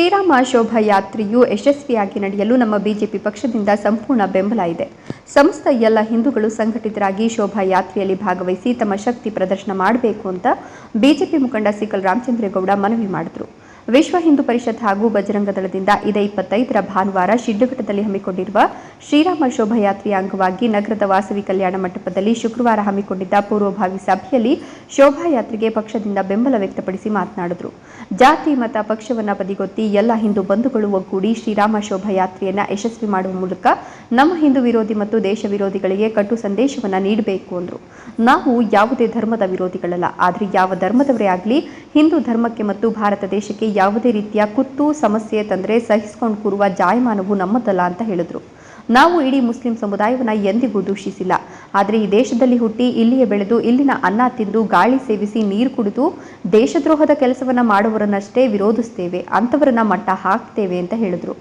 ಶ್ರೀರಾಮ ಶೋಭಾಯಾತ್ರೆಯು ಯಶಸ್ವಿಯಾಗಿ ನಡೆಯಲು ನಮ್ಮ ಬಿಜೆಪಿ ಪಕ್ಷದಿಂದ ಸಂಪೂರ್ಣ ಬೆಂಬಲ ಇದೆ. ಸಮಸ್ತ ಎಲ್ಲ ಹಿಂದೂಗಳು ಸಂಘಟಿತರಾಗಿ ಶೋಭಾಯಾತ್ರೆಯಲ್ಲಿ ಭಾಗವಹಿಸಿ ತಮ್ಮ ಶಕ್ತಿ ಪ್ರದರ್ಶನ ಮಾಡಬೇಕು ಅಂತ ಬಿಜೆಪಿ ಮುಖಂಡ ಸಿಕಲ್ ರಾಮಚಂದ್ರೇಗೌಡ ಮನವಿ ಮಾಡಿದರು. ವಿಶ್ವ ಹಿಂದೂ ಪರಿಷತ್ ಹಾಗೂ ಬಜರಂಗ ದಳದಿಂದ ಇದೇ ಇಪ್ಪತ್ತೈದರ ಭಾನುವಾರ ಶಿಡ್ಡಘಟ್ಟದಲ್ಲಿ ಹಮ್ಮಿಕೊಂಡಿರುವ ಶ್ರೀರಾಮ ಶೋಭಾಯಾತ್ರೆಯ ಅಂಗವಾಗಿ ನಗರದ ವಾಸವಿ ಕಲ್ಯಾಣ ಮಂಟಪದಲ್ಲಿ ಶುಕ್ರವಾರ ಹಮ್ಮಿಕೊಂಡಿದ್ದ ಪೂರ್ವಭಾವಿ ಸಭೆಯಲ್ಲಿ ಶೋಭಾಯಾತ್ರೆಗೆ ಪಕ್ಷದಿಂದ ಬೆಂಬಲ ವ್ಯಕ್ತಪಡಿಸಿ ಮಾತನಾಡಿದರು. ಜಾತಿ, ಮತ, ಪಕ್ಷವನ್ನ ಬದಿಗೊತ್ತಿ ಎಲ್ಲ ಹಿಂದೂ ಬಂಧುಗಳು ಒಗ್ಗೂಡಿ ಶ್ರೀರಾಮ ಶೋಭಾಯಾತ್ರೆಯನ್ನು ಯಶಸ್ವಿ ಮಾಡುವ ಮೂಲಕ ನಮ್ಮ ಹಿಂದೂ ವಿರೋಧಿ ಮತ್ತು ದೇಶ ವಿರೋಧಿಗಳಿಗೆ ಕಟು ಸಂದೇಶವನ್ನ ನೀಡಬೇಕು ಅಂದರು. ನಾವು ಯಾವುದೇ ಧರ್ಮದ ವಿರೋಧಿಗಳಲ್ಲ, ಆದರೆ ಯಾವ ಧರ್ಮದವರೇ ಆಗಲಿ, ಹಿಂದೂ ಧರ್ಮಕ್ಕೆ ಮತ್ತು ಭಾರತ ದೇಶಕ್ಕೆ ಯಾವುದೇ ರೀತಿಯ ಕುತ್ತು ಸಮಸ್ಯೆ ತಂದರೆ ಸಹಿಸಿಕೊಂಡು ಕೂರುವ ಜಾಯಮಾನವು ನಮ್ಮದಲ್ಲ ಅಂತ ಹೇಳಿದರು. ನಾವು ಇಡೀ ಮುಸ್ಲಿಂ ಸಮುದಾಯವನ್ನ ಎಂದಿಗೂ ದೂಷಿಸಿಲ್ಲ. ಆದರೆ ಈ ದೇಶದಲ್ಲಿ ಹುಟ್ಟಿ ಇಲ್ಲಿಯೇ ಬೆಳೆದು ಇಲ್ಲಿನ ಅನ್ನ ತಿಂದು ಗಾಳಿ ಸೇವಿಸಿ ನೀರು ಕುಡಿದು ದೇಶದ್ರೋಹದ ಕೆಲಸವನ್ನ ಮಾಡುವವರನ್ನಷ್ಟೇ ವಿರೋಧಿಸ್ತೇವೆ, ಅಂಥವರನ್ನ ಮಟ್ಟ ಹಾಕ್ತೇವೆ ಅಂತ ಹೇಳಿದರು.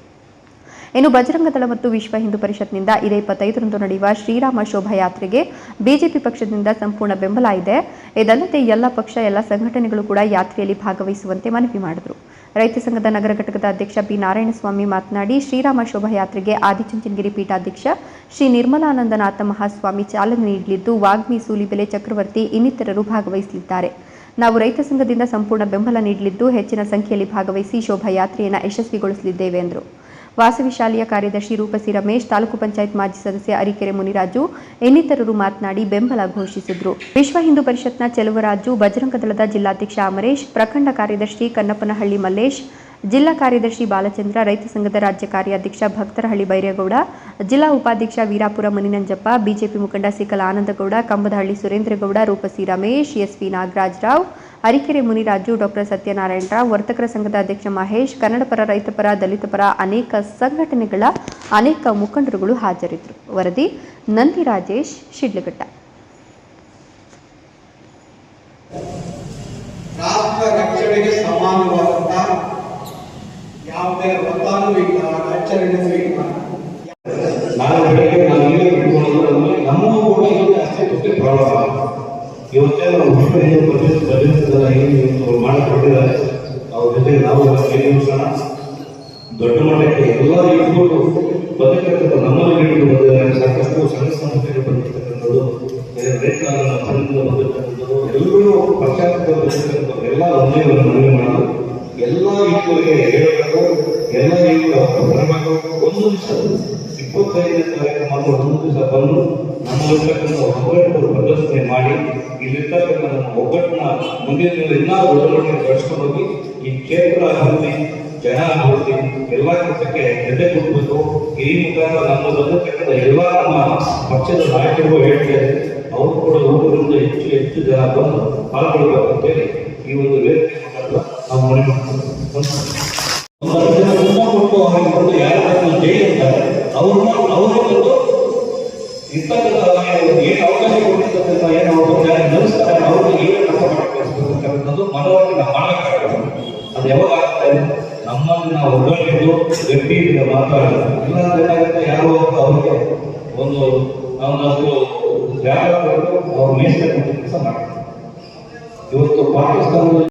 ಇನ್ನು ಬಜರಂಗದಳ ಮತ್ತು ವಿಶ್ವ ಹಿಂದೂ ಪರಿಷತ್ನಿಂದ ಇದೇ ಇಪ್ಪತ್ತೈದರಂದು ನಡೆಯುವ ಶ್ರೀರಾಮ ಶೋಭಾಯಾತ್ರೆಗೆ ಬಿಜೆಪಿ ಪಕ್ಷದಿಂದ ಸಂಪೂರ್ಣ ಬೆಂಬಲ ಇದೆ. ಇದಲ್ಲದೆ ಎಲ್ಲ ಪಕ್ಷ, ಎಲ್ಲ ಸಂಘಟನೆಗಳು ಕೂಡ ಯಾತ್ರೆಯಲ್ಲಿ ಭಾಗವಹಿಸುವಂತೆ ಮನವಿ ಮಾಡಿದರು. ರೈತ ಸಂಘದ ನಗರ ಘಟಕದ ಅಧ್ಯಕ್ಷ ಬಿ. ನಾರಾಯಣಸ್ವಾಮಿ ಮಾತನಾಡಿ, ಶ್ರೀರಾಮ ಶೋಭಾಯಾತ್ರೆಗೆ ಆದಿಚುಂಚನಗಿರಿ ಪೀಠಾಧ್ಯಕ್ಷ ಶ್ರೀ ನಿರ್ಮಲಾನಂದನಾಥ ಮಹಾಸ್ವಾಮಿ ಚಾಲನೆ ನೀಡಲಿದ್ದು, ವಾಗ್ಮಿ, ಸೂಲಿಬೆಲೆ ಚಕ್ರವರ್ತಿ ಇನ್ನಿತರರು ಭಾಗವಹಿಸಲಿದ್ದಾರೆ. ನಾವು ರೈತ ಸಂಘದಿಂದ ಸಂಪೂರ್ಣ ಬೆಂಬಲ ನೀಡಲಿದ್ದು, ಹೆಚ್ಚಿನ ಸಂಖ್ಯೆಯಲ್ಲಿ ಭಾಗವಹಿಸಿ ಶೋಭಾಯಾತ್ರೆಯನ್ನು ಯಶಸ್ವಿಗೊಳಿಸಲಿದ್ದೇವೆ ಎಂದರು. ವಾಸವಿ ಶಾಲೆಯ ಕಾರ್ಯದರ್ಶಿ ರೂಪಸಿ ರಮೇಶ್, ತಾಲೂಕು ಪಂಚಾಯತ್ ಮಾಜಿ ಸದಸ್ಯ ಅರಿಕೆರೆ ಮುನಿರಾಜು ಇನ್ನಿತರರು ಮಾತನಾಡಿ ಬೆಂಬಲ ಘೋಷಿಸಿದರು. ವಿಶ್ವ ಹಿಂದೂ ಪರಿಷತ್ನ ಚೆಲುವರಾಜು ಬಜರಂಗದಳದ ಜಿಲ್ಲಾಧ್ಯಕ್ಷ ಅಮರೇಶ್, ಪ್ರಖಂಡ ಕಾರ್ಯದರ್ಶಿ ಕನ್ನಪ್ಪನಹಳ್ಳಿ ಮಲ್ಲೇಶ್, ಜಿಲ್ಲಾ ಕಾರ್ಯದರ್ಶಿ ಬಾಲಚಂದ್ರ, ರೈತ ಸಂಘದ ರಾಜ್ಯ ಕಾರ್ಯಾಧ್ಯಕ್ಷ ಭಕ್ತರಹಳ್ಳಿ ಬೈರೇಗೌಡ ಜಿಲ್ಲಾ ಉಪಾಧ್ಯಕ್ಷ ವೀರಾಪುರ ಮುನಿನಂಜಪ್ಪ, ಬಿಜೆಪಿ ಮುಖಂಡ Sikala Anandagowda, Kambadahalli Surendragowda, ರೂಪಸಿ Ramesh, S V Nagarajarao Arikere Muniraju doctor Satyanarayana Rao ವರ್ತಕರ ಸಂಘದ ಅಧ್ಯಕ್ಷ ಮಹೇಶ್ ಕನ್ನಡಪರ ರೈತಪರ ದಲಿತಪರ ಅನೇಕ ಸಂಘಟನೆಗಳ ಅನೇಕ ಮುಖಂಡರುಗಳು ಹಾಜರಿದ್ದರು. ವರದಿ ನಂದಿ ರಾಜೇಶ್ ಶಿಡ್ಲಘಟ್ಟ. ನಾನು ಬೆಳಗ್ಗೆ ನಾನು ನಮ್ಮೂ ಕೂಡ ಇಲ್ಲಿ ಅಷ್ಟೇ ಇವತ್ತೇ ವಿಶ್ವ ಹಿಂದೂ ಪರಿಷತ್ ಬಲಿಸಿದ ಏನು ಇವತ್ತು ಮಾಡಿಕೊಟ್ಟಿದ್ದಾರೆ? ಅವ್ರ ಜೊತೆಗೆ ನಾವು ಕೈಗೂಡಿಸೋಣ ದೊಡ್ಡ ಮಟ್ಟಕ್ಕೆ ಎಲ್ಲ ಇಟ್ಕೊಂಡು ಬದುಕರ್ತಕ್ಕ ನಮ್ಮಲ್ಲಿ ಹಿಡಿದು ಬಂದಿದ್ದಾರೆ ಸಾಕಷ್ಟು ಸಣ್ಣ ಸಂಸ್ಥೆಗಳು ಬಂದಿರ್ತಕ್ಕಂಥದ್ದು ರೈತರನ್ನ ಸಂಘದಿಂದ ಬಂದಿರ್ತಕ್ಕಂಥದ್ದು, ಎಲ್ಲರೂ ಪಶ್ಚಾತ್ತಾಪ ಬಂದಿರ್ತಕ್ಕಂಥದ್ದು, ಎಲ್ಲ ಒಂದೇ ಒಂದು ಮನವಿ ಮಾಡೋದು. ಎಲ್ಲ ಇವುಗಳಿಗೆ ಹೇಳಬೇಕು ಎಲ್ಲ ಇವುಗಳು ಬರಬೇಕು ಒಂದು ದಿವಸ, ಇಪ್ಪತ್ತೈದನೇ ಕಾರ್ಯಕ್ರಮ ಒಂದು ದಿವಸ ಬಂದು ನಮ್ಮಲ್ಲಿರ್ತಕ್ಕಂಥ ಒಗ್ಗಟ್ಟು ಪ್ರದರ್ಶನೆ ಮಾಡಿ ಇಲ್ಲಿರ್ತಕ್ಕಂಥ ನಮ್ಮ ಒಗ್ಗಟ್ಟನ್ನ ಮುಂದಿನ ದಿನ ಇನ್ನೂ ಬೆಳೆಸ್ಕೊಂಡು ಹೋಗಿ ಈ ಕ್ಷೇತ್ರ ಅಭಿವೃದ್ಧಿ ಜನ ಅಭಿವೃದ್ಧಿ ಎಲ್ಲ ಕೆಲಸಕ್ಕೆ ಹೆಜ್ಜೆ ಕೊಡಬೇಕು ಈ ಮುಖಾಂತರ ನಮ್ಮ ಬಂದಿರ್ತಕ್ಕಂಥ ಎಲ್ಲ ನಮ್ಮ ಪಕ್ಷದ ನಾಯಕರು ಹೇಳ್ತಾರೆ ಅವರು ಕೂಡ ಊರಿನಿಂದ ಹೆಚ್ಚು ಹೆಚ್ಚು ಜನ ಬಂದು ಪಾಲ್ಗೊಳ್ಬೇಕು ಅಂತೇಳಿ ಈ ಒಂದು ವೇದಿಕೆ ಮುಖಾಂತರ ನಾವು ಅವರಿಗೆ ಬಂದು ಯಾರು ಜೈ ಅಂತಾರೆ ಅವ್ರನ್ನ ಅವರೇ ಬಂದು ಕೊಟ್ಟಿರ್ತಕ್ಕಂಥ ಏನು ಅವರು ನಡೆಸ್ತಾರೆ ಅವ್ರಿಗೆ ಏನು ಕೆಲಸ ಮಾಡಬೇಕು ನಾವು ಮಾಡಬೇಕಾಗುತ್ತೆ ಅದು ಯಾವಾಗ ಆಗ್ತದೆ ನಮ್ಮಲ್ಲಿ ನಾವು ಒಗ್ಗಟ್ಟಿದ್ದು ಗಟ್ಟಿಯಿಂದ ಮಾತಾಡೋದು ಇಲ್ಲ ಏನಾಗುತ್ತೆ ಯಾರೋ ಅವ್ರಿಗೆ ಒಂದು ಒಂದಷ್ಟು ಜಾಗ ಅವ್ರ ಮೇಸ್ತಾರೆ ಕೆಲಸ ಮಾಡ್ತಾರೆ ಇವತ್ತು ಪಾಕಿಸ್ತಾನದಲ್ಲಿ